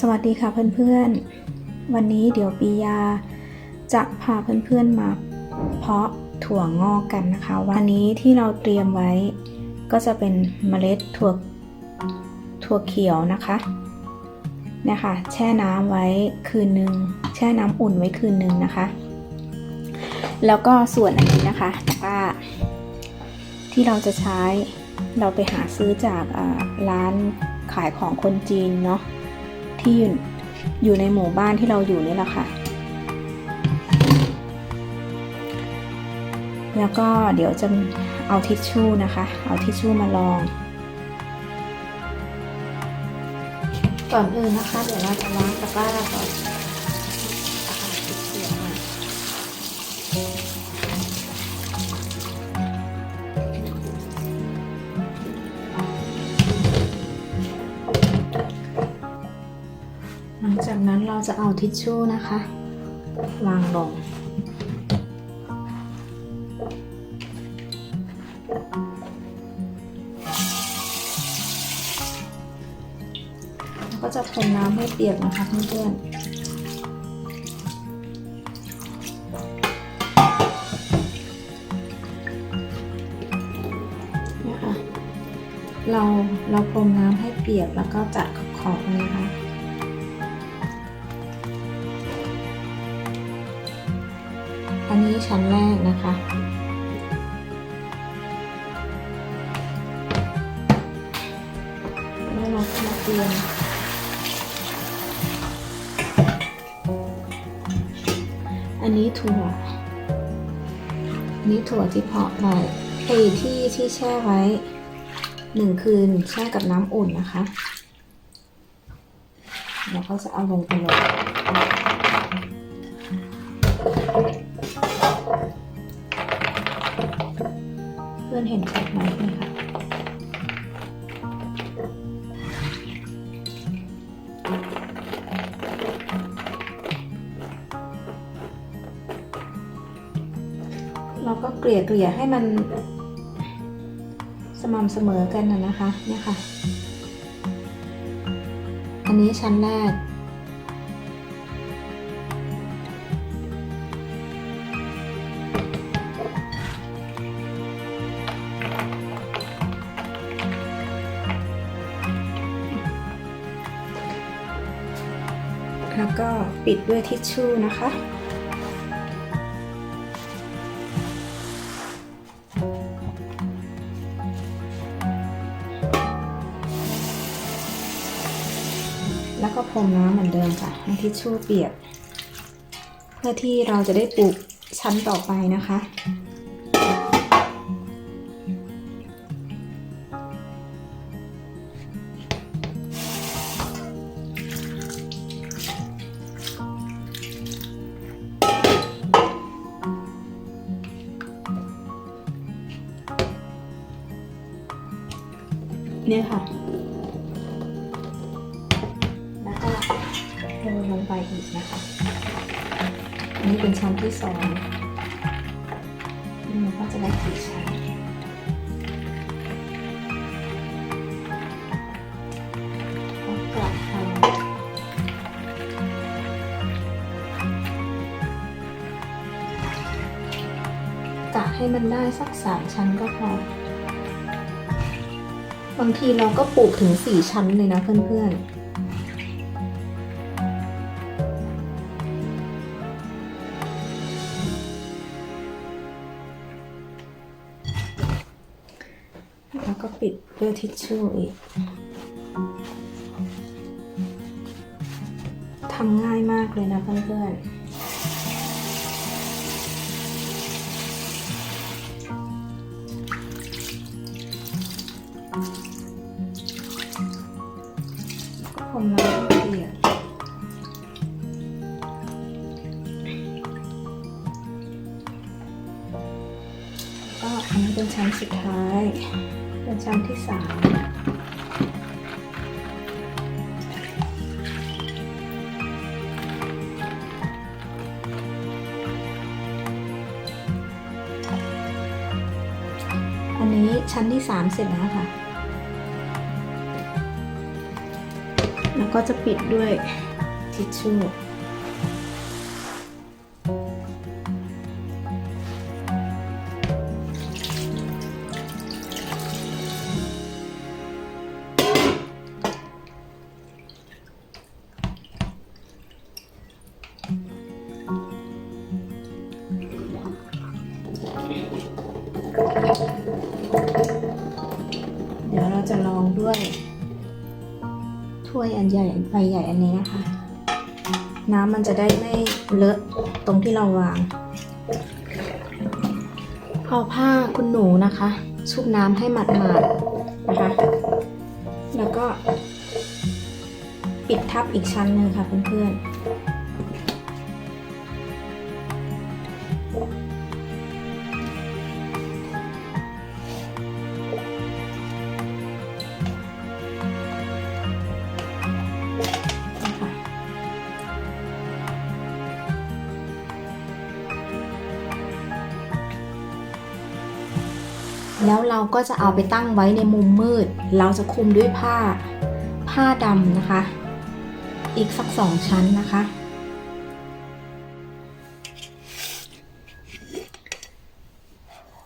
สวัสดีค่ะเพื่อนๆ วันนี้เดี๋ยวปียา จะพาเพื่อนๆมาเพาะถั่วงอกกันนะคะ วันนี้ที่เราเตรียมไว้ก็จะเป็นเมล็ดถั่วถั่วเขียวนะคะเนี่ยค่ะแช่น้ำไว้คืนหนึ่งแช่น้ำอุ่นไว้คืนหนึ่งนะคะ แล้วก็ส่วนอันนี้นะคะตะกร้าที่เราจะใช้เราไปหาซื้อจากร้านขายของคนจีนเนาะ ที่อยู่ในหมู่บ้านที่เราอยู่นี่แหละค่ะ แล้วก็เดี๋ยวจะเอาทิชชู่นะคะ เอาทิชชู่มาลอง ก่อนอื่นนะคะ เดี๋ยวเราจะล้างตะกร้าก่อนอ จะเอาทิชชู่นะคะ วางลง แล้วก็จะพรมน้ำให้เปียกนะคะเพื่อนๆเนี่ยค่ะเราเราพรมน้ำให้เปียกแล้วก็จัดขอบๆนะคะ นนี้ชั้นแรกนะคะ แล้วเราก็มาเตรียมอันนี้ถั่ว อันนี้ถั่วที่เพาะไว้ไอ้ที่ที่แช่ไว้หนึ่งคืนแช่กับน้ำอุ่นนะคะ แล้วก็จะเอาลงไปเลย เพื่อนเห็นชัดไหมคะเราก็เกลี่ยเกลี่ยให้มันสม่ำเสมอกันนะนะคะเนี่ยค่ะ อันนี้ชั้นแรก ปิดด้วยทิชชู่นะคะ แล้วก็พรมน้ำเหมือนเดิมค่ะ ให้ทิชชู่เปียก เพื่อที่เราจะได้ปลูกชั้นต่อไปนะคะ เนี่ยค่ะ แล้วก็โรยลงไปอีกนะคะ อันนี้เป็นชั้นที่สองนี่มันก็จะได้กี่ชั้นแล้วกลับไปกะให้มันได้สักสามชั้นก็พอ บางทีเราก็ปลูกถึงสี่ชั้นเลยนะเพื่อนๆแล้วก็ปิดด้วยทิชชู่อีก ทำง่ายมากเลยนะเพื่อนๆ อันนี้เป็นชั้นสุดท้าย เป็นชั้นที่สามอันนี้ชั้นที่สามเสร็จแล้วค่ะ แล้วก็จะปิดด้วยทิชชู่ ถ้วยอันใหญ่ใบใหญ่อันนี้นะคะ น้ำมันจะได้ไม่เลอะตรงที่เราวาง พอผ้าคุณหนูนะคะ ชุบน้ำให้หมาดๆนะคะ แล้วก็ ปิดทับอีกชั้นหนึ่งค่ะเพื่อนๆ แล้วเราก็จะเอาไปตั้งไว้ในมุมมืด เราจะคุมด้วยผ้า ผ้าดำนะคะ อีกสักสองชั้นนะคะ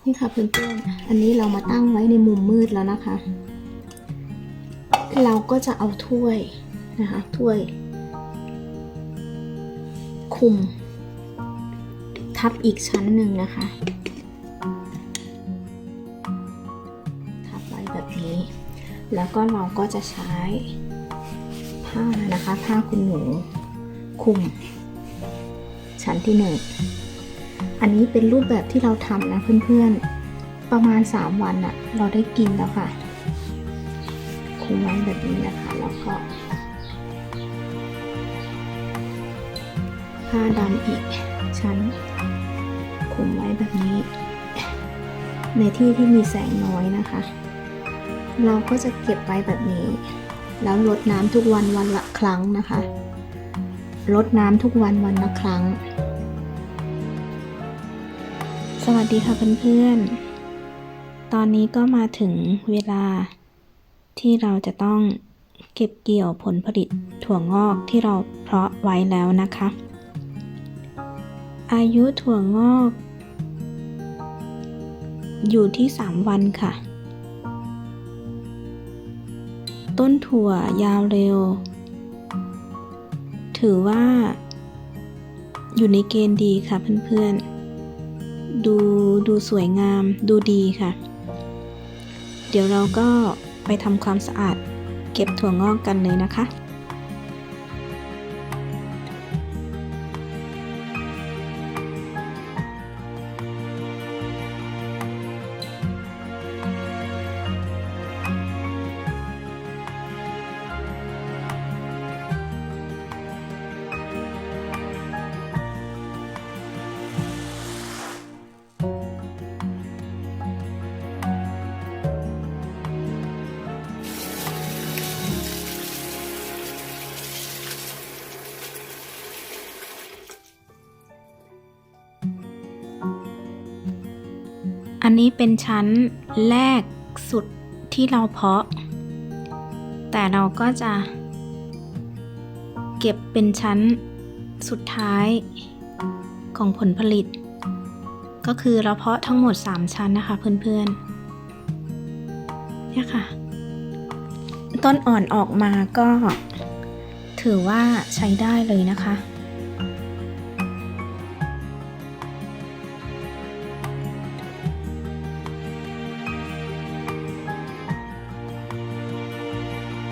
นี่ค่ะเพื่อนๆ อันนี้เรามาตั้งไว้ในมุมมืดแล้วนะคะ เราก็จะเอาถ้วยนะคะ ถ้วย คุม ทับอีกชั้นหนึ่งนะคะ แล้วก็เราก็จะใช้ผ้านะคะผ้าคุณหนูคุม ชั้นที่หนึ่งอันนี้เป็นรูปแบบที่เราทำนะเพื่อนๆ ประมาณ 3 วันอะเราได้กินแล้วค่ะคุมไว้แบบนี้นะคะแล้วก็ผ้าดำอีกชั้นคุมไว้แบบนี้ ในที่ที่มีแสงน้อยนะคะ เราก็จะเก็บไว้แบบนี้ แล้วรดน้ำทุกวันวันละครั้งนะคะรดน้ำทุกวันวันละครั้ง สวัสดีค่ะเพื่อนๆ ตอนนี้ก็มาถึงเวลาที่เราจะต้องเก็บเกี่ยวผลผลิตถั่วงอกที่เราเพาะไว้แล้วนะคะ อายุถั่วงอก อยู่ที่ 3 วันค่ะ ต้นถั่วยาวเร็ว ถือว่า อยู่ในเกณฑ์ดีค่ะเพื่อนๆ ดูดูสวยงามดูดีค่ะ เดี๋ยวเราก็ไปทำความสะอาด เก็บถั่วงอกกันเลยนะคะ อันนี้เป็นชั้นแรกสุดที่เราเพาะ แต่เราก็จะเก็บเป็นชั้นสุดท้ายของผลผลิต ก็คือเราเพาะทั้งหมด 3 ชั้นนะคะเพื่อนๆเนี่ยค่ะ ต้นอ่อนออกมาก็ถือว่าใช้ได้เลยนะคะ